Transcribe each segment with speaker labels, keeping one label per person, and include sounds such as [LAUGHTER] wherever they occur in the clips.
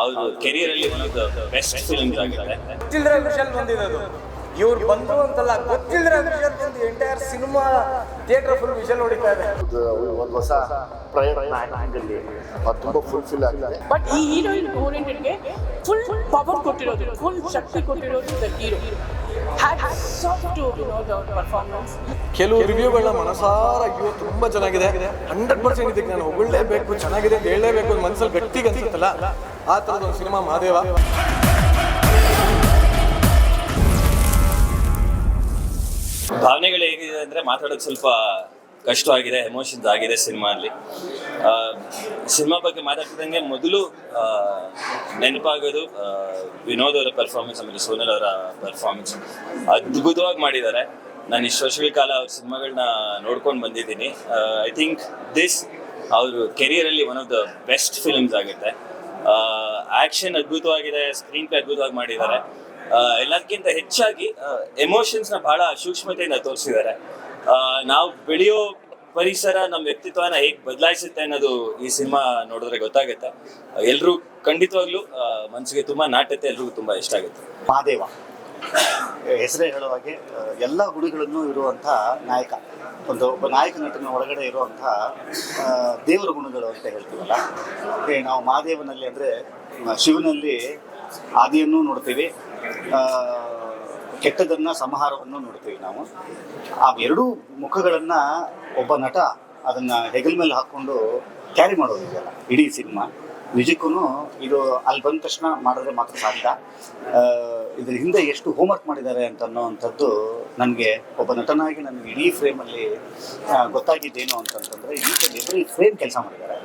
Speaker 1: ಅವರು ಕೆರಿಯರ್ ಅಲ್ಲಿ best films ಆಗಿದ್ದಾರೆ
Speaker 2: ಗೊತ್ತಿಲ್ಲದ್ರೆ ವಿಷಲ್ ಬಂದಿರೋದು. ಇವ್ರು ಬಂದ್ರು ಅಂತಲ್ಲ ಗೊತ್ತಿಲ್ಲದ್ರೆ ವಿಷಲ್ ಬಂದು entire cinema theatre full whistle ಹೊಡಿತಾ ಇದೆ.
Speaker 3: ಒಂದು ಹೊಸ ಪ್ರಯತ್ನ ಆ್ಯಂಗಲ್ಲಿ ಅದು ತುಂಬ ಫುಲ್ಫಿಲ್ ಆಗಿದೆ.
Speaker 4: ಬಟ್ ಈ ಹೀರೋಯಿನ್ ಓರಿಯೆಂಟೆಡ್ಗೆ ಫುಲ್ ಪವರ್ ಕೊಟ್ಟಿರೋದು ಫುಲ್ ಶಕ್ತಿ ಕೊಟ್ಟಿರೋದು ದ ಹೀರೋ
Speaker 2: ಕೆಲವು ರಿವ್ಯೂಗಳನ್ನ ಮನಸಾರ ಅಯ್ಯೋ ತುಂಬಾ ಚೆನ್ನಾಗಿದೆ. ಹಂಡ್ರೆಡ್ ಪರ್ಸೆಂಟ್ ಇದಕ್ಕೆ ನಾನು ಹೊಗಳೇಬೇಕು ಚೆನ್ನಾಗಿದೆ ಅಂತ ಹೇಳಲೇಬೇಕು ಮನಸಲ್ಲಿ ಮನಸ್ಸಲ್ಲಿ ಗಟ್ಟಿಗೆ ಅನ್ಸುತ್ತಲ್ಲ ಆ ಥರದ ಒಂದು ಸಿನಿಮಾ ಮಹಾದೇವ.
Speaker 1: ಭಾವನೆಗಳು ಹೇಗಿದೆ ಅಂದರೆ ಮಾತಾಡೋದು ಸ್ವಲ್ಪ ಕಷ್ಟ ಆಗಿದೆ ಎಮೋಷನ್ಸ್ ಆಗಿದೆ ಸಿನಿಮಾ ಅಲ್ಲಿ ಸಿನಿಮಾ ಬಗ್ಗೆ ಮಾತಾಡ್ತಿದ್ದಂಗೆ ಮೊದಲು ನೆನಪಾಗೋದು ವಿನೋದ್ ಅವರ ಪರ್ಫಾರ್ಮೆನ್ಸ್ ಆಮೇಲೆ ಸೋನಲ್ ಅವರ ಪರ್ಫಾರ್ಮೆನ್ಸ್ ಅದ್ಭುತವಾಗಿ ಮಾಡಿದ್ದಾರೆ. ನಾನು ಇಷ್ಟು ವರ್ಷಗಳ ಕಾಲ ಅವ್ರ ಸಿನಿಮಾಗಳನ್ನ ನೋಡ್ಕೊಂಡು ಬಂದಿದ್ದೀನಿ. ಐ ಥಿಂಕ್ ದಿಸ್ ಅವ್ರ ಕೆರಿಯರಲ್ಲಿ one of the best films ಆಗುತ್ತೆ. ಆಕ್ಷನ್ ಅದ್ಭುತವಾಗಿದೆ ಸ್ಕ್ರೀನ್ ಪ್ಲೇ ಅದ್ಭುತವಾಗಿ ಮಾಡಿದ್ದಾರೆ. ಎಲ್ಲದಕ್ಕಿಂತ ಹೆಚ್ಚಾಗಿ ನ ಬಹಳ ಸೂಕ್ಷ್ಮತೆಯಿಂದ ತೋರಿಸಿದ್ದಾರೆ. ನಾವು ಬೆಳೆಯೋ ಪರಿಸರ ನಮ್ಮ ವ್ಯಕ್ತಿತ್ವನ ಹೇಗೆ ಬದಲಾಯಿಸುತ್ತೆ ಅನ್ನೋದು ಈ ಸಿನಿಮಾ ನೋಡಿದ್ರೆ ಗೊತ್ತಾಗುತ್ತೆ. ಎಲ್ಲರೂ ಖಂಡಿತವಾಗ್ಲೂ ಮನಸ್ಸಿಗೆ ತುಂಬಾ ನಾಟ್ಯತೆ ಎಲ್ರಿಗೂ ತುಂಬಾ ಇಷ್ಟ ಆಗುತ್ತೆ.
Speaker 3: ಮಹಾದೇವ. ಹೆಸರೇ ಹೇಳೋ ಹಾಗೆ ಎಲ್ಲ ಗುಡಿಗಳನ್ನು ಇರುವಂಥ ನಾಯಕ, ಒಂದು ಒಬ್ಬ ನಾಯಕ ನಟನ ಒಳಗಡೆ ಇರುವಂಥ ದೇವರ ಗುಣಗಳು ಅಂತ ಹೇಳ್ತೀವಲ್ಲ ನಾವು ಮಹಾದೇವನಲ್ಲಿ ಅಂದರೆ ಶಿವನಲ್ಲಿ ಆದಿಯನ್ನು ನೋಡ್ತೀವಿ ಕೆಟ್ಟದನ್ನು ಸಂಹಾರವನ್ನು ನೋಡ್ತೀವಿ ನಾವು. ಆ ಎರಡೂ ಮುಖಗಳನ್ನು ಒಬ್ಬ ನಟ ಅದನ್ನ ಹೆಗಲ್ ಮೇಲೆ ಹಾಕ್ಕೊಂಡು ಕ್ಯಾರಿ ಮಾಡೋದಿದೆಯಲ್ಲ ಇಡೀ ಸಿನಿಮಾ. ನಿಜಕ್ಕೂ ಇದು ಅಲ್ಲಿ ಬಂದ ತಕ್ಷಣ ಮಾಡಿದ್ರೆ ಮಾತ್ರ ಸಾಧ್ಯ. ಇದರ ಹಿಂದೆ ಎಷ್ಟು ಹೋಮ್ವರ್ಕ್ ಮಾಡಿದ್ದಾರೆ ಅಂತ ಅನ್ನೋವಂಥದ್ದು ನನಗೆ ಒಬ್ಬ ನಟನಾಗಿ ನನಗೆ ಇಡೀ ಫ್ರೇಮಲ್ಲಿ ಗೊತ್ತಾಗಿದ್ದೇನು ಅಂತಂತಂದರೆ ಈ ಆ್ಯಂಡ್ ಎವ್ರಿ ಫ್ರೇಮ್ ಕೆಲಸ ಮಾಡಿದ್ದಾರೆ.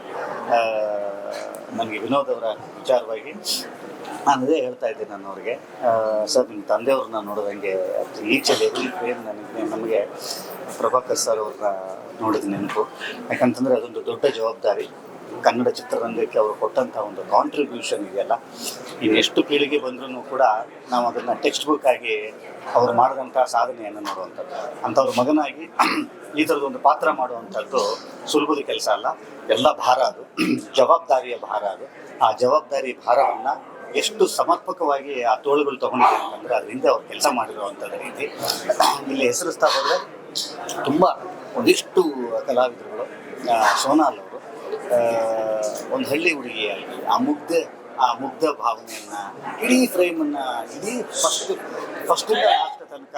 Speaker 3: ನನಗೆ ವಿನೋದ್ ಅವರ ವಿಚಾರವಾಗಿ ನಾನು ಅದೇ ಹೇಳ್ತಾ ಇದ್ದೆ ನಾನು ಅವ್ರಿಗೆ. ಸರ್ ನಿಮ್ಮ ತಂದೆಯವ್ರನ್ನ ನೋಡಿದಂಗೆ ಈಚೆಗೆ ಎವ್ರಿ ಫ್ರೇಮ್ ನನಗೆ, ನಮಗೆ ಪ್ರಭಾಕರ್ ಸರ್ ಅವ್ರನ್ನ ನೋಡಿದ ನೆನಪು. ಯಾಕಂತಂದರೆ ಅದೊಂದು ದೊಡ್ಡ ಜವಾಬ್ದಾರಿ. ಕನ್ನಡ ಚಿತ್ರರಂಗಕ್ಕೆ ಅವರು ಕೊಟ್ಟಂಥ ಒಂದು ಕಾಂಟ್ರಿಬ್ಯೂಷನ್ ಇದೆಯಲ್ಲ, ಇನ್ನೆಷ್ಟು ಪೀಳಿಗೆ ಬಂದ್ರೂ ಕೂಡ ನಾವು ಅದನ್ನು ಟೆಕ್ಸ್ಟ್ ಬುಕ್ ಆಗಿ ಅವರು ಮಾಡಿದಂಥ ಸಾಧನೆಯನ್ನು ನೋಡುವಂಥದ್ದು. ಅಂಥವ್ರ ಮಗನಾಗಿ ಈ ಥರದೊಂದು ಪಾತ್ರ ಮಾಡುವಂಥದ್ದು ಸುಲಭದ ಕೆಲಸ ಅಲ್ಲ. ಎಲ್ಲ ಭಾರ ಅದು. ಜವಾಬ್ದಾರಿಯ ಭಾರ ಅದು. ಆ ಜವಾಬ್ದಾರಿ ಭಾರವನ್ನು ಎಷ್ಟು ಸಮರ್ಪಕವಾಗಿ ಆ ತೋಳುಗಳು ತೊಗೊಂಡಿದೆ ಅಂತಂದರೆ ಅದರಿಂದ ಅವ್ರು ಕೆಲಸ ಮಾಡಿರುವಂಥದ್ದು ರೀತಿ. ಇಲ್ಲಿ ಹೆಸರಿಸ್ತಾ ಹೋದರೆ ತುಂಬ ಒಂದಿಷ್ಟು ಕಲಾವಿದರುಗಳು ಸೋನಾಲು ಒಂದು ಹಳ್ಳಿ ಹುಡುಗಿಯಾಗಿ ಆ ಮುಗ್ಧ ಆ ಮುಗ್ಧ ಭಾವನೆಯನ್ನ, ಇಡೀ ಫ್ರೇಮನ್ನ ಇಡೀ ಫಸ್ಟ್ ಫಸ್ಟಿಂದ ಲಾಸ್ಟ್ ತನಕ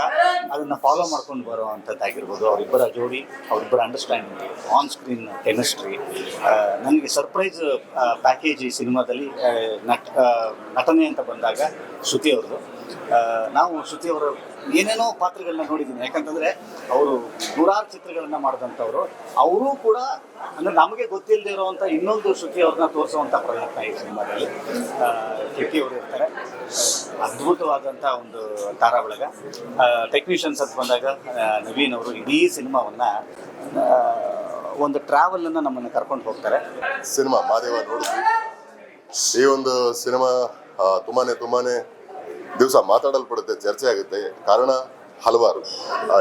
Speaker 3: ಅದನ್ನ ಫಾಲೋ ಮಾಡ್ಕೊಂಡು ಬರುವಂಥದ್ದಾಗಿರ್ಬೋದು ಅವರಿಬ್ಬರ ಜೋಡಿ, ಅವರಿಬ್ಬರ ಅಂಡರ್ಸ್ಟ್ಯಾಂಡಿಂಗ್ ಆನ್ ಸ್ಕ್ರೀನ್ ಕೆಮಿಸ್ಟ್ರಿ ನನಗೆ ಸರ್ಪ್ರೈಸ್ ಪ್ಯಾಕೇಜ್ ಈ ಸಿನಿಮಾದಲ್ಲಿ ನಟ ನಟನೆ ಅಂತ ಬಂದಾಗ ಶ್ರುತಿ ಅವ್ರದ್ದು. ನಾವು ಶ್ರುತಿ ಅವರ ಏನೇನೋ ಪಾತ್ರಗಳನ್ನ ನೋಡಿದ್ದೀನಿ ಯಾಕಂತಂದ್ರೆ ಅವರು ನೂರಾರು ಚಿತ್ರಗಳನ್ನ ಮಾಡಿದಂಥವ್ರು. ಅವರು ಕೂಡ ಅಂದ್ರೆ ನಮಗೆ ಗೊತ್ತಿಲ್ಲದೆ ಇರುವಂತ ಇನ್ನೊಂದು ಶ್ರುತಿ ಅವ್ರನ್ನ ತೋರಿಸುವಂತ ಪ್ರಯತ್ನ ಈ ಸಿನಿಮಾದಲ್ಲಿ. ಕಿಕ್ಕಿ ಅವರು ಇರ್ತಾರೆ. ಅದ್ಭುತವಾದಂಥ ಒಂದು ತಾರಾ ಬಳಗ. ಟೆಕ್ನಿಷಿಯನ್ಸ್ ಅಂತ ಬಂದಾಗ ನವೀನ್ ಅವರು ಇಡೀ ಸಿನಿಮಾವನ್ನ ಒಂದು ಟ್ರಾವೆಲ್ ಅನ್ನ ನಮ್ಮನ್ನು ಕರ್ಕೊಂಡು ಹೋಗ್ತಾರೆ.
Speaker 5: ಸಿನಿಮಾ, ಮಾದೇವ ನೋಡಿದ್ವಿ. ಈ ಒಂದು ಸಿನಿಮಾ ತುಂಬಾನೇ ತುಂಬಾನೇ ದಿವಸ ಮಾತಾಡಲ್ಪಡುತ್ತೆ, ಚರ್ಚೆ ಆಗುತ್ತೆ. ಕಾರಣ ಹಲವಾರು.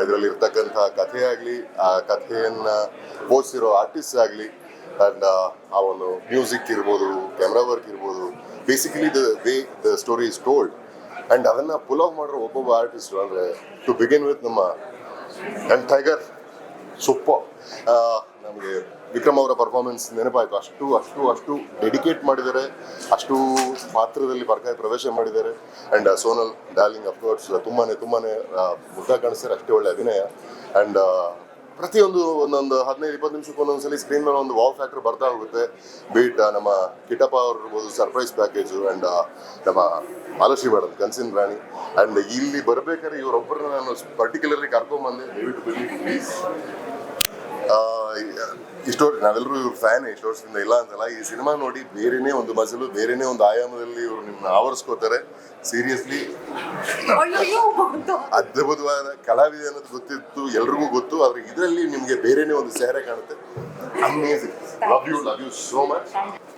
Speaker 5: ಇದರಲ್ಲಿ ಇರ್ತಕ್ಕಂಥ ಕಥೆ ಆಗಲಿ ಆ ಕಥೆಯನ್ನ ಓದಿಸಿರೋ ಆರ್ಟಿಸ್ಟ್ ಆಗಲಿ ಅಂಡ್ ಆ ಒಂದು ಮ್ಯೂಸಿಕ್ ಇರ್ಬೋದು ಕ್ಯಾಮ್ರಾ ವರ್ಕ್ ಇರ್ಬೋದು basically the way the story is told and ಅದನ್ನು ಪುಲ್ ಆಫ್ ಮಾಡಿರೋ ಒಬ್ಬೊಬ್ಬ ಆರ್ಟಿಸ್ಟ್ ಅಂದರೆ ಟು ಬಿಗಿನ್ ವಿತ್ ನಮ್ಮ ಅಂಡ್ ಟೈಗರ್ ಸೂಪರ್ ನಮಗೆ ವಿಕ್ರಮ್ ಅವರ ಪರ್ಫಾರ್ಮೆನ್ಸ್ ನೆನಪಾಯಿತು. ಅಷ್ಟು ಅಷ್ಟು ಅಷ್ಟು ಡೆಡಿಕೇಟ್ ಮಾಡಿದ್ದಾರೆ. ಅಷ್ಟು ಪಾತ್ರದಲ್ಲಿ ಬರ್ಕಾಯಿ ಪ್ರವೇಶ ಮಾಡಿದ್ದಾರೆ. ಆ್ಯಂಡ್ ಸೋನಲ್ ಡಾರ್ಲಿಂಗ್ ಅಫ್ಕೋರ್ಸ್ ತುಂಬಾನೇ ತುಂಬಾ ಮುದ್ದ ಕಾಣಿಸ್ತಾರೆ. ಅಷ್ಟೇ ಒಳ್ಳೆ ಅಭಿನಯ. ಆ್ಯಂಡ್ ಪ್ರತಿಯೊಂದು ಒಂದೊಂದು ಹದಿನೈದು, ಇಪ್ಪತ್ತು ನಿಮಿಷಕ್ಕೆ ಸಲ ಸ್ಕ್ರೀನ್ ಮೇಲೆ ಒಂದು ವಾವ್ ಫ್ಯಾಕ್ಟರ್ ಬರ್ತಾ ಹೋಗುತ್ತೆ. ಬೀಟ್ ನಮ್ಮ ಕಿಟಪ್ಪ ಅವ್ರು ಸರ್ಪ್ರೈಸ್ ಪ್ಯಾಕೇಜು ಆ್ಯಂಡ್ ನಮ್ಮ ಮಾಲಶ್ರೀ ಮೇಡಮ್, ಕನ್ಸಿನ್ ರಾಣಿ. ಆ್ಯಂಡ್ ಇಲ್ಲಿ ಬರಬೇಕಾದ್ರೆ ಇವರೊಬ್ಬರನ್ನ ನಾನು ಪರ್ಟಿಕ್ಯುಲರ್ಲಿ ಕರ್ಕೊಂಬಂದೆ. ದಯವಿಟ್ಟು ಬನ್ನಿ ಪ್ಲೀಸ್ ಇಷ್ಟು ನಾವೆಲ್ಲರೂ ಇವ್ರ ಫ್ಯಾನ್ ಈ ವರ್ಷದಿಂದ ಇಲ್ಲ ಅಂತಲ್ಲ ಈ ಸಿನಿಮಾ ನೋಡಿ ಬೇರೆನೇ ಒಂದು ಮಜಲು ಬೇರೆನೇ ಒಂದು ಆಯಾಮದಲ್ಲಿ ಇವರು ನಿಮ್ಮನ್ನ ಆವರಿಸ್ಕೋತಾರೆ. ಸೀರಿಯಸ್ಲಿ ಅದ್ಭುತವಾದ ಕಲಾವಿದೆ ಅನ್ನೋದು ಗೊತ್ತಿತ್ತು ಎಲ್ರಿಗೂ ಗೊತ್ತು ಆದ್ರೆ ಇದರಲ್ಲಿ ನಿಮಗೆ ಬೇರೆನೇ ಒಂದು ಸೆಹರೆ ಕಾಣುತ್ತೆ. Amazing love you love you so much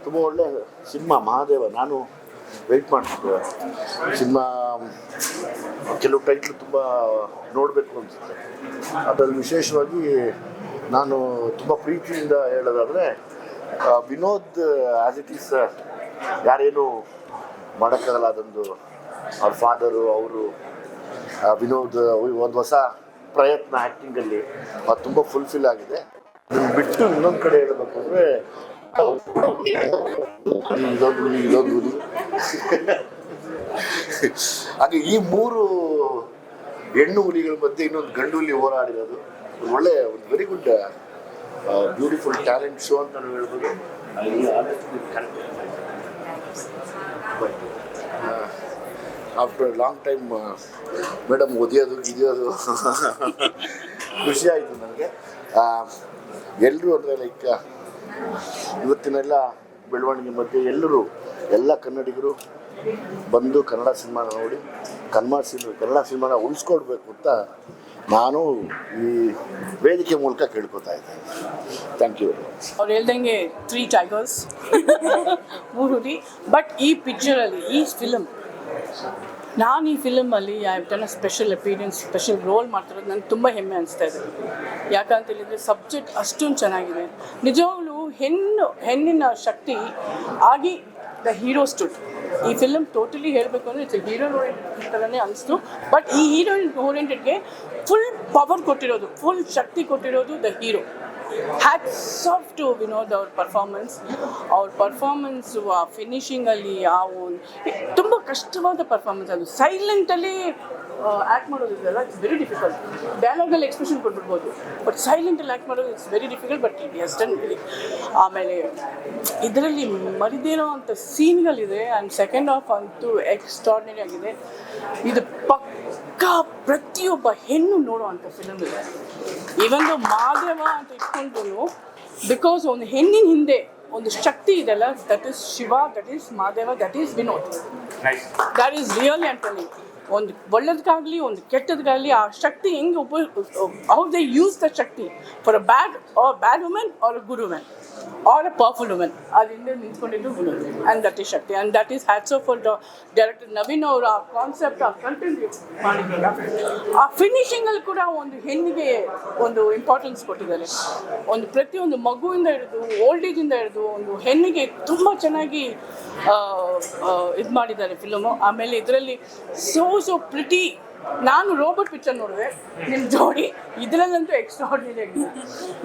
Speaker 3: ತುಂಬ ಒಳ್ಳೆ ಸಿನಿಮಾ ಮಹಾದೇವ. ನಾನು ವೆಯ್ಟ್ ಮಾಡ್ತಿದ್ದೆ. ಸಿನಿಮಾ ಕೆಲವು ಟೈಟ್ಲು ತುಂಬ ನೋಡಬೇಕು ಅನಿಸುತ್ತೆ. ಅದರಲ್ಲಿ ವಿಶೇಷವಾಗಿ ನಾನು ತುಂಬ ಪ್ರೀತಿಯಿಂದ ಹೇಳೋದಾದರೆ ವಿನೋದ್ ಆ್ಯಸ್ ಇಟ್ ಈಸ್
Speaker 6: ಯಾರೇನು ಮಾಡೋಕ್ಕಾಗಲ್ಲ ಅದೊಂದು ಅವ್ರ ಫಾದರು ಅವರು ವಿನೋದ್ ಒಂದು ಹೊಸ ಪ್ರಯತ್ನ ಆ್ಯಕ್ಟಿಂಗಲ್ಲಿ ಅದು ತುಂಬ ಫುಲ್ಫಿಲ್ ಆಗಿದೆ. ಅದನ್ನು ಬಿಟ್ಟು ಇನ್ನೊಂದು ಕಡೆ ಹೇಳಬೇಕು ಅಂದರೆ, ಇದೊಂದು ಇದೊಂದು ಹಾಗೆ ಈ ಮೂರು ಹೆಣ್ಣು ಹುಲಿಗಳ ಮಧ್ಯೆ ಇನ್ನೊಂದು ಗಂಡು ಹುಲಿ ಹೋರಾಡಿರೋದು. ಒಳ್ಳೆ, ಒಂದು very good beautiful talent show ಅಂತ ನಾವು ಹೇಳ್ಬೋದು. ಆಫ್ಟರ್ ಲಾಂಗ್ ಟೈಮ್ ಮೇಡಮ್ ಒದಿಯೋದು, ಗಿದಿಯೋದು, ಖುಷಿ ಆಯಿತು ನನಗೆ. ಎಲ್ಲರೂ ಅಂದರೆ ಲೈಕ್ ಇವತ್ತಿನೆಲ್ಲ ಬೆಳವಣಿಗೆ ಮಧ್ಯೆ ಎಲ್ಲರೂ, ಎಲ್ಲ ಕನ್ನಡಿಗರು ಬಂದು ಕನ್ನಡ ಸಿನಿಮಾನ ನೋಡಿ ಕನ್ನಡ ಸಿನಿಮಾ ಕನ್ನಡ ಸಿನಿಮಾನ ಉಳಿಸ್ಕೊಡ್ಬೇಕು ಅಂತ ನಾನು ಈ ವೇದಿಕೆ ಮೂಲಕ ಕೇಳ್ಕೊತಾ ಇದ್ದೇನೆ. ಥ್ಯಾಂಕ್ ಯು
Speaker 4: ಅವ್ರು ಹೇಳ್ದಂಗೆ ತ್ರೀ ಟೈಗರ್ಸ್ ಮೂರು ಬಟ್ ಈ ಪಿಕ್ಚರಲ್ಲಿ ಈ ಫಿಲಮ್ ನಾನು ಈ ಫಿಲಮಲ್ಲಿ I done a special appearance special role ಮಾಡ್ತಿರೋದು ನನಗೆ ತುಂಬ ಹೆಮ್ಮೆ ಅನಿಸ್ತಾ ಇದೆ. ಯಾಕಂತ ಹೇಳಿದರೆ ಸಬ್ಜೆಕ್ಟ್ ಅಷ್ಟೊಂದು ಚೆನ್ನಾಗಿದೆ. ನಿಜವಾಗ್ಲೂ ಹೆಣ್ಣು ಹೆಣ್ಣಿನ ಶಕ್ತಿ ಆಗಿ ದ ಹೀರೋ ಸ್ಟುಡ್ ಈ ಫಿಲಮ್ ಟೋಟಲಿ ಹೇಳಬೇಕು ಅಂದರೆ ಇಟ್ಸ್ ಹೀರೋ ಓರಿಯೆಂಟೆಡ್ ಥರನೇ ಅನಿಸ್ತು. ಬಟ್ ಈ ಹೀರೋಯಿನ್ ಓರಿಯೆಂಟೆಡ್ಗೆ ಫುಲ್ ಪವರ್ ಕೊಟ್ಟಿರೋದು ಫುಲ್ ಶಕ್ತಿ ಕೊಟ್ಟಿರೋದು the hero hats off to Vinod ಅವ್ರ ಪರ್ಫಾರ್ಮೆನ್ಸ್ ಅವ್ರ ಪರ್ಫಾರ್ಮೆನ್ಸು ಆ ಫಿನಿಷಿಂಗಲ್ಲಿ ಆ ಒಂದು ತುಂಬ ಕಷ್ಟವಾದ ಪರ್ಫಾರ್ಮೆನ್ಸ್ ಅದು. ಸೈಲೆಂಟಲ್ಲಿ ಆ್ಯಕ್ಟ್ ಮಾಡೋದು ಇದೆಲ್ಲ ಇಟ್ಸ್ ವೆರಿ ಡಿಫಿಕಲ್ಟ್ ಡೈಲಾಗಲ್ಲಿ ಎಕ್ಸ್ಪ್ರೆಷನ್ ಕೊಟ್ಬಿಡ್ಬೋದು. ಬಟ್ ಸೈಲೆಂಟಲ್ಲಿ ಆ್ಯಕ್ಟ್ ಮಾಡೋದು it's very difficult but it is done ಇಲ್ಲಿ ಆಮೇಲೆ ಇದರಲ್ಲಿ ಮರಿದಿರೋ ಅಂಥ ಸೀನ್ಗಳಿದೆ. ಆ್ಯಂಡ್ ಸೆಕೆಂಡ್ ಹಾಫ್ ಅಂತೂ ಎಕ್ಸ್ಟ್ರಾರ್ಡಿನರಿ ಆಗಿದೆ. ಇದು ಪಕ್ಕ ಪ್ರತಿಯೊಬ್ಬ ಹೆಣ್ಣು ನೋಡುವಂಥ ಫಿಲಮ್ ಇದೆ. ಇವೊಂದು ಮಾದೇವ ಅಂತ ಇಟ್ಕೊಂಡು ಬಿಕಾಸ್ ಒಂದು ಹೆಣ್ಣಿನ ಹಿಂದೆ ಒಂದು ಶಕ್ತಿ ಇದೆಲ್ಲ that is Shiva that is Madeva that is Vinod. That is really ಅಂತ ಒಂದು ಒಳ್ಳೇದಕ್ಕಾಗಲಿ, ಒಂದು ಕೆಟ್ಟದಕ್ಕಾಗಲಿ ಆ ಶಕ್ತಿ ಹೆಂಗೆ ಉಪಯೋಗ how they use the Shakti for a bad or bad women or a good women or a powerful women ಅದರಿಂದ ನಿಂತ್ಕೊಂಡಿದ್ದು ಗುರು. And that is Shakti. And that is hats off for director Naveen ಅವರು ಆ concept ಆ content ಮಾಡಿದ್ರಲ್ಲ. ಆ ಫಿನಿಶಿಂಗಲ್ಲಿ ಕೂಡ ಒಂದು ಹೆಣ್ಣಿಗೆ ಒಂದು ಇಂಪಾರ್ಟೆನ್ಸ್ ಕೊಟ್ಟಿದ್ದಾರೆ. ಒಂದು ಪ್ರತಿಯೊಂದು ಮಗುವಿಂದ ಹಿಡಿದು ಓಲ್ಡ್ ಏಜಿಂದ ಹಿಡಿದು ಒಂದು ಹೆಣ್ಣಿಗೆ ತುಂಬ ಚೆನ್ನಾಗಿ ಇದು ಮಾಡಿದ್ದಾರೆ ಫಿಲಮು ಆಮೇಲೆ ಇದರಲ್ಲಿ ಸೋ ಸೋ ಪ್ರಿಟಿ ನಾನು ರೋಬೋಟ್ ಪಿಕ್ಚರ್ ನೋಡಿದೆ. ನಿಮ್ಮ ಜೋಡಿ. ಇದರಲ್ಲಂತೂ ಎಕ್ಸ್ಟ್ರಾರ್ಡಿನರಿ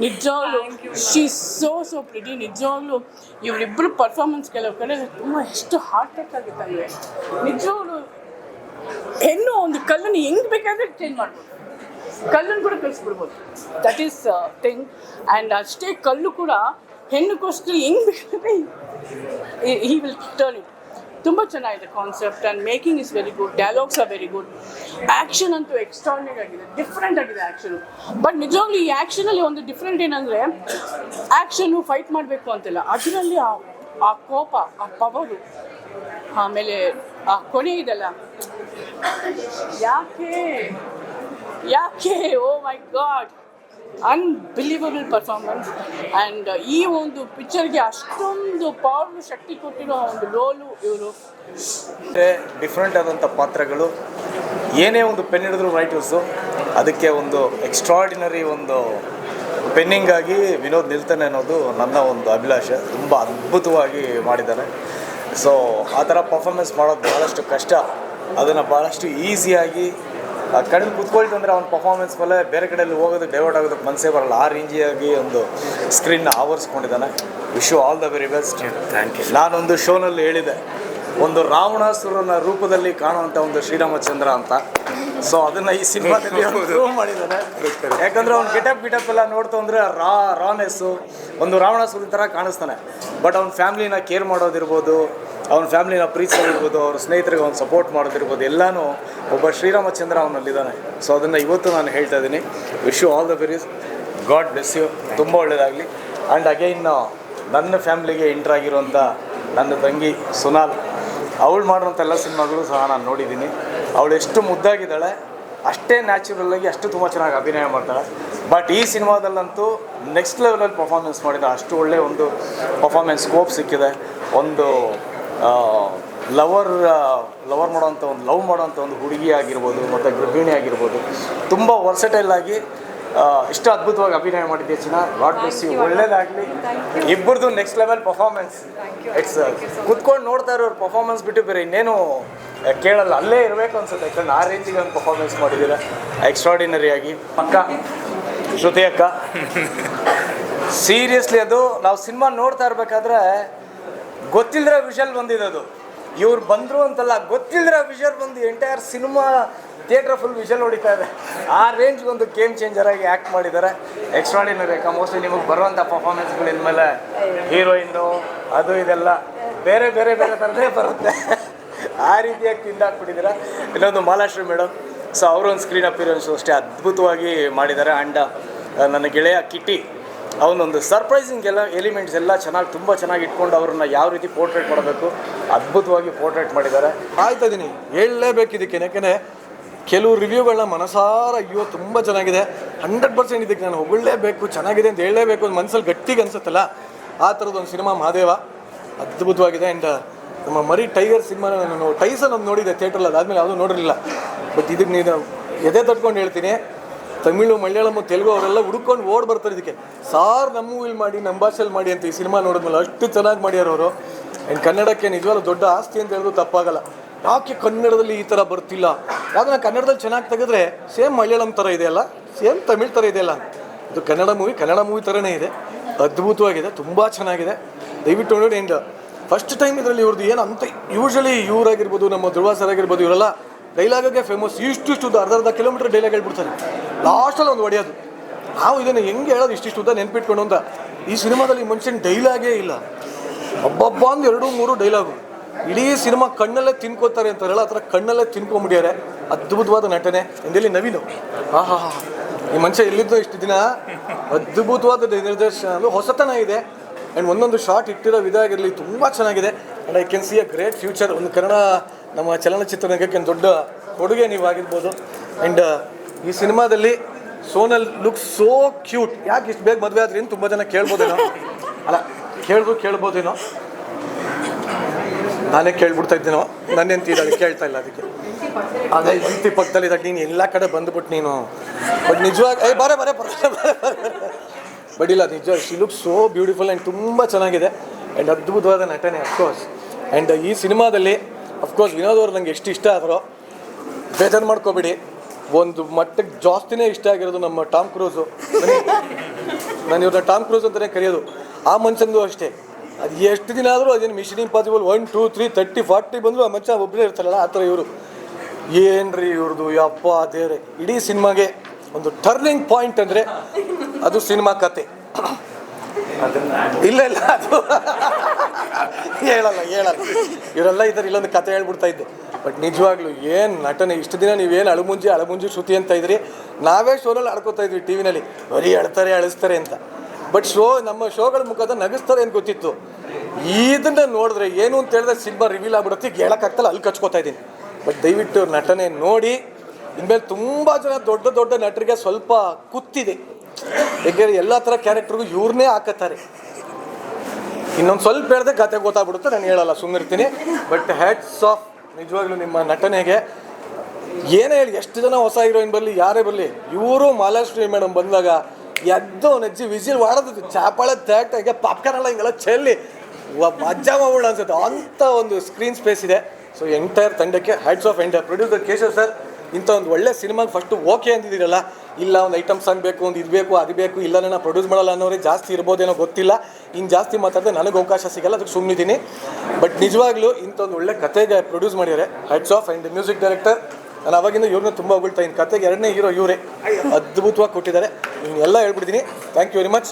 Speaker 4: ನಿಜವಾಗ್ಲು ಶಿ ಸೋ ಸೋ ಪ್ರಿಟಿ ನಿಜವಾಗ್ಲು ಇವರಿಬ್ಬರು ಪರ್ಫಾರ್ಮೆನ್ಸ್ ಕೆಲವು ಕಡೆ ತುಂಬ ಎಷ್ಟು ಹಾರ್ಟ್ ಟಚ್ ಆಗಿತ್ತು ಅಂದರೆ. ನಿಜವಾಗ್ಲು ಹೆಣ್ಣು ಒಂದು ಕಲ್ಲನ್ನು ಹೆಂಗೆ ಬೇಕಾದ್ರೆ ಚೇಂಜ್ ಮಾಡ್ಬೋದು. ಕಲ್ಲನ್ನು ಕೂಡ ಕಳಿಸ್ಬಿಡ್ಬೋದು. ದಟ್ ಈಸ್ ಥಿಂಗ್ ಆ್ಯಂಡ್ ಅಷ್ಟೇ ಕಲ್ಲು ಕೂಡ ಹೆಣ್ಣುಗೋಸ್ಕರ ಹೆಂಗೆ ಬೇಕಾದ್ರೆ ಹಿ ವಿಲ್ ಟರ್ನ್ ಇಟ್ ತುಂಬ ಚೆನ್ನಾಗಿದೆ concept and making is very good dialogues are very good action ಅಂತೂ ಎಕ್ಸ್ಟ್ರಾರ್ಡಿನರಿ ಆಗಿದೆ ಡಿಫ್ರೆಂಟ್ ಆಗಿದೆ ಆ್ಯಕ್ಷನು ಬಟ್ ನಿಜವಾಗ್ಲೂ ಈ ಆ್ಯಕ್ಷನಲ್ಲಿ ಒಂದು ಡಿಫ್ರೆಂಟ್ ಏನಂದರೆ ಆ್ಯಕ್ಷನ್ನು ಫೈಟ್ ಮಾಡಬೇಕು ಅಂತಿಲ್ಲ, ಅದರಲ್ಲಿ ಆ ಆ ಕೋಪ, ಆ ಪವರು, ಆಮೇಲೆ ಆ ಕೊನೆ ಇದೆಲ್ಲ. ಯಾಕೆ? ಯಾಕೆ? ಓ my god unbelievable performance and ಈ ಒಂದು ಪಿಕ್ಚರ್ಗೆ ಅಷ್ಟೊಂದು ಪವರ್ ಶಕ್ತಿ ಕೊಟ್ಟಿರೋ ಒಂದು ರೋಲು ಇವರು.
Speaker 7: ಡಿಫ್ರೆಂಟ್ ಆದಂಥ ಪಾತ್ರಗಳು. ಏನೇ ಒಂದು ಪೆನ್ ಹಿಡಿದ್ರು ರೈಟರ್ಸು ಅದಕ್ಕೆ ಒಂದು ಎಕ್ಸ್ಟ್ರಾರ್ಡಿನರಿ ಒಂದು ಪೆನ್ನಿಂಗ್ ಆಗಿ ವಿನೋದ್ ನಿಲ್ತಾನೆ ಅನ್ನೋದು ನನ್ನ ಒಂದು ಅಭಿಲಾಷೆ. ತುಂಬ ಅದ್ಭುತವಾಗಿ ಮಾಡಿದ್ದಾನೆ. ಸೊ ಆ ಥರ ಪರ್ಫಾರ್ಮೆನ್ಸ್ ಮಾಡೋದು ಭಾಳಷ್ಟು ಕಷ್ಟ. ಅದನ್ನು ಭಾಳಷ್ಟು ಈಸಿಯಾಗಿ ಕಡಿಮೆ ಕುತ್ಕೊಳ್ತು ಅಂದರೆ ಅವ್ನ ಪರ್ಫಾರ್ಮೆನ್ಸ್ ಮೇಲೆ ಬೇರೆ ಕಡೆಯಲ್ಲಿ ಹೋಗೋದು ಡೈವರ್ಟ್ ಆಗೋದಕ್ಕೆ ಮನಸ್ಸೇ ಬರಲ್ಲ. ಆ ರೇಂಜಿಯಾಗಿ ಒಂದು ಸ್ಕ್ರೀನ್ನ ಆವರಿಸ್ಕೊಂಡಿದ್ದಾನೆ. Wish all the very best thank you ನಾನೊಂದು ಶೋನಲ್ಲಿ ಹೇಳಿದೆ. ಒಂದು ರಾವಣಾಸುರನ ರೂಪದಲ್ಲಿ ಕಾಣುವಂಥ ಒಂದು ಶ್ರೀರಾಮಚಂದ್ರ ಅಂತ. ಸೊ ಅದನ್ನ ಈ ಸಿನಿಮಾದಲ್ಲಿ ಮಾಡಿದ್ದಾನೆ. ಯಾಕಂದ್ರೆ ಅವ್ನು ಗಿಟಪ್ ಗಿಟಪ್ ಎಲ್ಲ ನೋಡ್ತು ಅಂದ್ರೆ ರಾ ರಾನೆಸ್ಸು ಒಂದು ರಾವಣಾಸುರನ ಥರ ಕಾಣಿಸ್ತಾನೆ. ಬಟ್ ಅವ್ನ ಫ್ಯಾಮ್ಲಿನ ಕೇರ್ ಮಾಡೋದಿರ್ಬೋದು. ಅವ್ನ ಫ್ಯಾಮಿಲಿನ ಪ್ರೀತಿಸೋದಿರ್ಬೋದು ಅವ್ರ ಸ್ನೇಹಿತರಿಗೆ ಅವ್ನು ಸಪೋರ್ಟ್ ಮಾಡೋದಿರ್ಬೋದು, ಎಲ್ಲನೂ ಒಬ್ಬ ಶ್ರೀರಾಮಚಂದ್ರ ಅವನಲ್ಲಿದ್ದಾನೆ ಸೊ ಅದನ್ನು ಇವತ್ತು ನಾನು ಹೇಳ್ತಾ ಇದ್ದೀನಿ. Wish you all the very best god bless you ತುಂಬ ಒಳ್ಳೆಯದಾಗಲಿ ಆ್ಯಂಡ್ ಅಗೈನ್ ನನ್ನ ಫ್ಯಾಮ್ಲಿಗೆ ಎಂಟ್ರ್ ಆಗಿರುವಂಥ ನನ್ನ ತಂಗಿ ಸುನಾಲ್, ಅವಳು ಮಾಡಿರೋಂಥ ಎಲ್ಲ ಸಿನಿಮಾಗಳು ಸಹ ನಾನು ನೋಡಿದ್ದೀನಿ. ಅವಳು ಎಷ್ಟು ಮುದ್ದಾಗಿದ್ದಾಳೆ, ಅಷ್ಟೇ ನ್ಯಾಚುರಲ್ಲಾಗಿ ಅಷ್ಟು ತುಂಬ ಚೆನ್ನಾಗಿ ಅಭಿನಯ ಮಾಡ್ತಾಳೆ. ಬಟ್ ಈ ಸಿನಿಮಾದಲ್ಲಂತೂ ನೆಕ್ಸ್ಟ್ ಲೆವೆಲಲ್ಲಿ ಪರ್ಫಾರ್ಮೆನ್ಸ್ ಮಾಡಿದ್ದಾಳೆ ಅಷ್ಟು ಒಳ್ಳೆಯ ಒಂದು ಪರ್ಫಾರ್ಮೆನ್ಸ್ ಸ್ಕೋಪ್ ಸಿಕ್ಕಿದೆ. ಒಂದು ಲವರ್ ಲವರ್ ಮಾಡೋವಂಥ ಒಂದು ಲವ್ ಮಾಡೋವಂಥ ಒಂದು ಹುಡುಗಿ ಆಗಿರ್ಬೋದು ಮತ್ತು ಗೃಹಿಣಿ ಆಗಿರ್ಬೋದು ತುಂಬ ವರ್ಸಟೈಲ್ ಆಗಿ ಇಷ್ಟು ಅದ್ಭುತವಾಗಿ ಅಭಿನಯ ಮಾಡಿದ್ದೆ ಚಿನ್ನ. ಗಾಡ್ ಬ್ಲೆಸ್ ಯು ಒಳ್ಳೇದಾಗಲಿ. ಇಬ್ಬರದು ನೆಕ್ಸ್ಟ್ ಲೆವೆಲ್ ಪರ್ಫಾರ್ಮೆನ್ಸ್ ಇಟ್ಸ್ ಕುತ್ಕೊಂಡು ನೋಡ್ತಾ ಇರೋರು ಪರ್ಫಾರ್ಮೆನ್ಸ್ ಬಿಟ್ಟು ಬೇರೆ ಇನ್ನೇನು ಕೇಳಲ್ಲ. ಅಲ್ಲೇ ಇರಬೇಕು ಅನ್ಸುತ್ತೆ. ಯಾಕಂದ್ರೆ ಆ ರೇಂಜಿಗೆ ಒಂದು ಪರ್ಫಾರ್ಮೆನ್ಸ್ ಮಾಡಿದ್ದೀರಾ. ಎಕ್ಸ್ಟ್ರಾಡಿನರಿ ಆಗಿ. ಪಕ್ಕ. ಶ್ರುತಿ ಅಕ್ಕ. [LAUGHS] ಸೀರಿಯಸ್ಲಿ ಅದು ನಾವು ಸಿನಿಮಾ ನೋಡ್ತಾ ಇರ್ಬೇಕಾದ್ರೆ ಗೊತ್ತಿಲ್ಲದ್ರೆ ವಿಷಲ್ ಬಂದಿರೋದು. ಇವ್ರು ಬಂದರು ಅಂತಲ್ಲ ಗೊತ್ತಿಲ್ಲದ್ರೆ ವಿಷಲ್ ಬಂದು entire cinema theatre full whistle ಹೊಡಿತಾ ಇದೆ. ಆ ರೇಂಜ್ಗೆ ಒಂದು ಗೇಮ್ ಚೇಂಜರ್ ಆಗಿ ಆ್ಯಕ್ಟ್ ಮಾಡಿದ್ದಾರೆ. ಎಕ್ಸ್ಟ್ರಾಡಿನರಿ ಯಾಕೆ ಮೋಸ್ಟ್ಲಿ ನಿಮಗೆ ಬರುವಂಥ ಪರ್ಫಾರ್ಮೆನ್ಸ್ಗಳು ಇನ್ಮೇಲೆ ಹೀರೋಯಿನ್ನು ಅದು ಇದೆಲ್ಲ. ಬೇರೆ ಬೇರೆ ಬೇರೆ ಥರದೇ ಬರುತ್ತೆ. ಆ ರೀತಿಯಾಗಿ ತಿಂದಾಕ್ಬಿಟ್ಟಿದ್ದೀರ ಇನ್ನೊಂದು ಮಾಲಾಶ್ರೀ ಮೇಡಮ್. ಸೊ ಅವರು ಒಂದು ಸ್ಕ್ರೀನ್ ಅಪಿಯರೆನ್ಸು ಅಷ್ಟೇ ಅದ್ಭುತವಾಗಿ ಮಾಡಿದ್ದಾರೆ. ಆ್ಯಂಡ್ ನನ್ನ ಗೆಳೆಯ ಕಿಟ್ಟಿ ಅವನೊಂದು ಸರ್ಪ್ರೈಸಿಂಗ್ ಎಲ್ಲ ಎಲಿಮೆಂಟ್ಸ್ ಎಲ್ಲ ಚೆನ್ನಾಗಿ ತುಂಬ ಚೆನ್ನಾಗಿ ಇಟ್ಕೊಂಡು ಅವ್ರನ್ನ ಯಾವ ರೀತಿ ಪೋರ್ಟ್ರೇಟ್ ಮಾಡಬೇಕು, ಅದ್ಭುತವಾಗಿ ಪೋರ್ಟ್ರೇಟ್ ಮಾಡಿದ್ದಾರೆ.
Speaker 2: ಆಯ್ತಾ ಇದೀನಿ. ಹೇಳಲೇಬೇಕು ಇದಕ್ಕೆ ಯಾಕೆಂದರೆ ಕೆಲವು ರಿವ್ಯೂಗಳನ್ನ ಮನಸಾರ, ಅಯ್ಯೋ, ತುಂಬ ಚೆನ್ನಾಗಿದೆ. ಹಂಡ್ರೆಡ್ ಪರ್ಸೆಂಟ್ ಇದಕ್ಕೆ ನಾನು ಹೊಗಳಲೇಬೇಕು, ಚೆನ್ನಾಗಿದೆ ಅಂತ ಹೇಳಲೇಬೇಕು ಅಂತ ಮನಸ್ಸಲ್ಲಿ ಗಟ್ಟಿಗೆ ಅನಿಸುತ್ತಲ್ಲ, ಆ ಥರದ್ದೊಂದು ಸಿನಿಮಾ ಮಹಾದೇವ. ಅದ್ಭುತವಾಗಿದೆ. ಆ್ಯಂಡ್ ನಮ್ಮ ಮರಿ ಟೈಗರ್ ಸಿನಿಮಾನ ನಾನು ಟೈಸನ್ ಒಂದು ನೋಡಿದೆ ಥಿಯೇಟ್ರಲ್ಲಿ ಅದಾದಮೇಲೆ ಯಾವುದೂ ನೋಡಿರಲಿಲ್ಲ. ಬಟ್ ಇದಕ್ಕೆ ನೀನು ಎದೆ ತಟ್ಕೊಂಡು ಹೇಳ್ತೀನಿ. ತಮಿಳು, ಮಲಯಾಳಂ ತೆಲುಗು ಅವರೆಲ್ಲ ಹುಡ್ಕೊಂಡು ಓಡ್ ಬರ್ತಾರೆ ಇದಕ್ಕೆ. ಸಾರ್ ನಮ್ಮ ಮೂವಿಲಿ ಮಾಡಿ, ನಮ್ಮ ಭಾಷೆಯಲ್ಲಿ ಮಾಡಿ ಅಂತ ಈ ಸಿನಿಮಾ ನೋಡಿದ್ಮೇಲೆ ಅಷ್ಟು ಚೆನ್ನಾಗಿ ಮಾಡ್ಯಾರ ಅವರು. ಆ್ಯಂಡ್ ಕನ್ನಡಕ್ಕೆ ನಿಜವಾಗ್ಲೂ ದೊಡ್ಡ ಆಸ್ತಿ ಅಂತ ಹೇಳಿದ್ರು ತಪ್ಪಾಗಲ್ಲ. ಯಾಕೆ ಕನ್ನಡದಲ್ಲಿ ಈ ಥರ ಬರ್ತಿಲ್ಲ? ಯಾಕಂದ್ರೆ ಕನ್ನಡದಲ್ಲಿ ಚೆನ್ನಾಗಿ ತೆಗೆದ್ರೆ ಸೇಮ್ ಮಲಯಾಳಂ ಥರ ಇದೆಯಲ್ಲ ಸೇಮ್ ತಮಿಳ್ ಥರ ಇದೆಯಲ್ಲ ಇದು ಕನ್ನಡ ಮೂವಿ ಕನ್ನಡ ಮೂವಿ ಥರನೇ ಇದೆ. ಅದ್ಭುತವಾಗಿದೆ, ತುಂಬ ಚೆನ್ನಾಗಿದೆ. ದಯವಿಟ್ಟು ನೋಡಿ ಆ್ಯಂಡ್ ಫಸ್ಟ್ ಟೈಮ್ ಇದರಲ್ಲಿ ಇವ್ರದ್ದು ಏನು ಅಂತ ಯೂಶಲಿ ಇವರಾಗಿರ್ಬೋದು, ನಮ್ಮ ಧ್ರುವ ಇವರೆಲ್ಲ ಡೈಲಾಗಕ್ಕೆ ಫೇಮಸ್ ಇಷ್ಟಿಷ್ಟು ಉದ್ದ ಅರ್ಧ ಅರ್ಧ ಕಿಲೋಮೀಟರ್ ಡೈಲಾಗ್ ಹೇಳ್ಬಿಡ್ತಾರೆ. ಲಾಸ್ಟಲ್ಲಿ ಒಂದು ಹೊಡೆಯೋದು ನಾವು ಇದನ್ನು ಹೆಂಗೆ ಹೇಳೋದು, ಇಷ್ಟಿಷ್ಟು ಉದ್ದ ನೆನ್ಪಿಟ್ಕೊಂಡು ಅಂತ. ಈ ಸಿನಿಮಾದಲ್ಲಿ ಈ ಮನುಷ್ಯನ ಡೈಲಾಗೇ ಇಲ್ಲ. ಒಬ್ಬೊಬ್ಬ ಒಂದು ಎರಡು ಮೂರು ಡೈಲಾಗು ಇಡೀ ಸಿನಿಮಾ ಕಣ್ಣಲ್ಲೇ ತಿನ್ಕೋತಾರೆ ಅಂತಾರಲ್ಲ ಆ ಥರ ಕಣ್ಣಲ್ಲೇ ತಿನ್ಕೊಂಬಿಡ್ಯಾರೆ ಅದ್ಭುತವಾದ ನಟನೆ. ಎಂದೇಳಿ ನವೀನು. ಹಾ ಈ ಮನುಷ್ಯ ಎಲ್ಲಿದ್ದು ಇಷ್ಟು ದಿನ ಅದ್ಭುತವಾದ ನಿರ್ದೇಶನ, ಹೊಸತನ ಇದೆ. ಆ್ಯಂಡ್ ಒಂದೊಂದು ಶಾರ್ಟ್ ಇಟ್ಟಿರೋ ವಿಧ ಆಗಿರಲಿ, ತುಂಬ ಚೆನ್ನಾಗಿದೆ. And I can see a great future ಒಂದು ಕನ್ನಡ ನಮ್ಮ ಚಲನಚಿತ್ರರಂಗಕ್ಕೆ ಒಂದು ದೊಡ್ಡ ಕೊಡುಗೆ ನೀವು ಆಗಿರ್ಬೋದು ಆ್ಯಂಡ್ ಈ ಸಿನಿಮಾದಲ್ಲಿ ಸೋನಲ್ ಲುಕ್ ಸೋ ಕ್ಯೂಟ್ ಯಾಕೆ ಇಷ್ಟು ಬೇಗ ಮದುವೆ ಆದ್ರಿಂದ ತುಂಬ ಜನ ಕೇಳ್ಬೋದೇನೋ? ಅಲ್ಲ, ಕೇಳಿದ್ರು ಕೇಳ್ಬೋದೇನೋ? ನಾನೇ ಕೇಳ್ಬಿಡ್ತಾ ಇದ್ದೀನೋ? ನನ್ನ ಎಂತ ಕೇಳ್ತಾ ಇಲ್ಲ ಅದಕ್ಕೆ. ಅದೇ ಹೆಂಡತಿ ಪಕ್ಕದಲ್ಲಿ ಇದ್ದಾಗ ನೀನು ಎಲ್ಲ ಕಡೆ ಬಂದ್ಬಿಟ್ಟು ನೀನು. ಬಟ್ ನಿಜವಾಗಿ, ಏ, ಬರೇ ಬರೇ ಬಟ್ ಇಲ್ಲ, ನಿಜ she look so beautiful and ತುಂಬ ಚೆನ್ನಾಗಿದೆ. ಆ್ಯಂಡ್ ಅದ್ಭುತವಾದ ನಟನೆ ಅಫ್ಕೋರ್ಸ್ ಆ್ಯಂಡ್ ಈ ಸಿನಿಮಾದಲ್ಲಿ ಅಫ್ಕೋರ್ಸ್ ವಿನೋದ್ ಅವ್ರು ನಂಗೆ ಎಷ್ಟು ಇಷ್ಟ ಆದರೂ ಬೇಜಾರು ಮಾಡ್ಕೋಬೇಡಿ. ಒಂದು ಮಟ್ಟಕ್ಕೆ ಜಾಸ್ತಿನೇ ಇಷ್ಟ ಆಗಿರೋದು ನಮ್ಮ ಟಾಮ್ ಕ್ರೂಸು. ನಾನು ಇವ್ರನ್ನ ಟಾಮ್ ಕ್ರೂಸ್ ಅಂತಲೇ ಕರೆಯೋದು. ಆ ಮನುಷ್ಯಂದು ಅಷ್ಟೇ. ಅದು ಎಷ್ಟು ದಿನ ಆದರೂ ಅದೇನು mission impossible one two three thirty forty ಬಂದರೂ ಆ ಮನುಷ್ಯ ಒಬ್ಬರೇ ಇರ್ತಾರಲ್ಲ, ಆ ಥರ ಇವರು. ಏನ್ರಿ ಇವ್ರದ್ದು ಯಪ್ಪ, ದೇವ್ರೆ. ಇಡೀ ಸಿನಿಮಾಗೆ ಒಂದು ಟರ್ನಿಂಗ್ ಪಾಯಿಂಟ್ ಅಂದರೆ ಅದು ಸಿನಿಮಾ ಕತೆ. ಇಲ್ಲ ಇಲ್ಲ, ಅದು ಹೇಳಲ್ಲ ಹೇಳಲ್ಲ. ಇವರೆಲ್ಲ ಇದ್ದಾರೆ ಇಲ್ಲೊಂದು ಕತೆ ಹೇಳ್ಬಿಡ್ತಾ ಇದ್ದೆ. ಬಟ್ ನಿಜವಾಗ್ಲೂ ಏನು ನಟನೆ, ಇಷ್ಟು ದಿನ ನೀವೇನು ಅಳುಮುಂಜಿ, ಅಳಮುಂಜಿ ಶ್ರುತಿ ಅಂತ ಇದ್ರಿ, ನಾವೇ ಶೋನಲ್ಲಿ ಆಡ್ಕೋತಾ ಇದ್ವಿ ಟಿ ವಿನಲ್ಲಿ. ಬರೀ ಅಳ್ತಾರೆ ಅಳಿಸ್ತಾರೆ ಅಂತ. ಬಟ್ ಶೋ ನಮ್ಮ ಶೋಗಳ ಮುಖದ ನಗಿಸ್ತಾರೆ ಅಂತ ಗೊತ್ತಿತ್ತು. ಇದನ್ನ ನೋಡಿದ್ರೆ ಏನು ಅಂತ ಹೇಳಿದ್ರೆ ಸಿನಿಮಾ ರಿವೀಲ್ ಆಗ್ಬಿಡುತ್ತೆ. ಈಗ ಹೇಳೋಕ್ಕಾಗ್ತಲ್ಲ ಅಲ್ಲಿ ಕಚ್ಕೋತಾ ಇದ್ದೀನಿ. ಬಟ್ ದಯವಿಟ್ಟು ನಟನೆ ನೋಡಿ. ಇನ್ಮೇಲೆ ತುಂಬ ಜನ ದೊಡ್ಡ ದೊಡ್ಡ ನಟರಿಗೆ ಸ್ವಲ್ಪ ಕುತ್ತಿದೆ. ಯಾಕೆಂದ್ರೆ ಎಲ್ಲ ಥರ ಕ್ಯಾರೆಕ್ಟ್ರಿಗೂ ಇವ್ರನ್ನೇ ಹಾಕತ್ತಾರೆ. ಇನ್ನೊಂದು ಸ್ವಲ್ಪ ಹೇಳಿದ್ರೆ ಕತೆ ಗೊತ್ತಾಗ್ಬಿಡುತ್ತೆ, ನಾನು ಹೇಳಲ್ಲ ಸುಮ್ಮನಿರ್ತೀನಿ ಬಟ್ ಹ್ಯಾಟ್ಸ್ ಆಫ್ ನಿಜವಾಗ್ಲೂ ನಿಮ್ಮ ನಟನೆಗೆ. ಏನೇ ಹೇಳಿ, ಎಷ್ಟು ಜನ ಹೊಸ ಹೀರೋಯಿನ್ ಬರಲಿ, ಯಾರೇ ಬರಲಿ, ಇವರು ಮಾಲಾಶ್ರೀ ಮೇಡಮ್ ಬಂದಾಗ ಎದ್ದು ನೆಜ್ಜಿ ವಿಸಿಲ್ ಮಾಡೋದು ಚಾಪಾಳೆ ಪಾಪ್ಕಾರ್ನ್ ಎಲ್ಲ ಹಿಂಗೆಲ್ಲ ಚೆಲ್ಲಿ ಮಜ್ಜಾ ಮಾಡೋಣ ಅನ್ಸುತ್ತೆ. ಅಂಥ ಒಂದು ಸ್ಕ್ರೀನ್ ಸ್ಪೇಸ್ ಇದೆ. ಸೊ ಎಂಟೈರ್ ತಂಡಕ್ಕೆ hats off entire producer Keshav sir, ಇಂಥ ಒಂದು ಒಳ್ಳೆ ಸಿನಿಮಾಗೆ ಫಸ್ಟು ಓಕೆ ಅಂದಿದ್ದೀರಲ್ಲ ಇಲ್ಲ, ಒಂದು ಐಟಮ್ ಸಾಂಗ್ ಬೇಕು, ಒಂದು ಇದು ಬೇಕು, ಅದು ಬೇಕು ಇಲ್ಲ ನಾನು ಪ್ರೊಡ್ಯೂಸ್ ಮಾಡಲ್ಲ ಅನ್ನೋರಿಗೆ ಜಾಸ್ತಿ ಇರ್ಬೋದೇನೋ ಗೊತ್ತಿಲ್ಲ. ಇನ್ನು ಜಾಸ್ತಿ ಮಾತಾಡಿದ್ರೆ ನನಗೆ ಅವಕಾಶ ಸಿಗಲ್ಲ, ಅದಕ್ಕೆ ಸುಮ್ಮನಿದ್ದೀನಿ ಬಟ್ ನಿಜವಾಗ್ಲೂ ಇಂಥ ಒಂದು ಒಳ್ಳೆ ಕತೆಗೆ ಪ್ರೊಡ್ಯೂಸ್ ಮಾಡಿದ್ದಾರೆ. Heads off and music director ನಾನು ಅವಾಗಿಂದ ಇವ್ರನ್ನ ತುಂಬ ಹೊಗಳ್ತಾ ಇನ್ನು ಕತೆಗೆ ಎರಡನೇ ಹೀರೋ ಇವರೇ. ಅದ್ಭುತವಾಗಿ ಕೊಟ್ಟಿದ್ದಾರೆ. ಎಲ್ಲ ಹೇಳ್ಬಿಡ್ತೀನಿ ಥ್ಯಾಂಕ್ ಯು ವೆರಿ ಮಚ್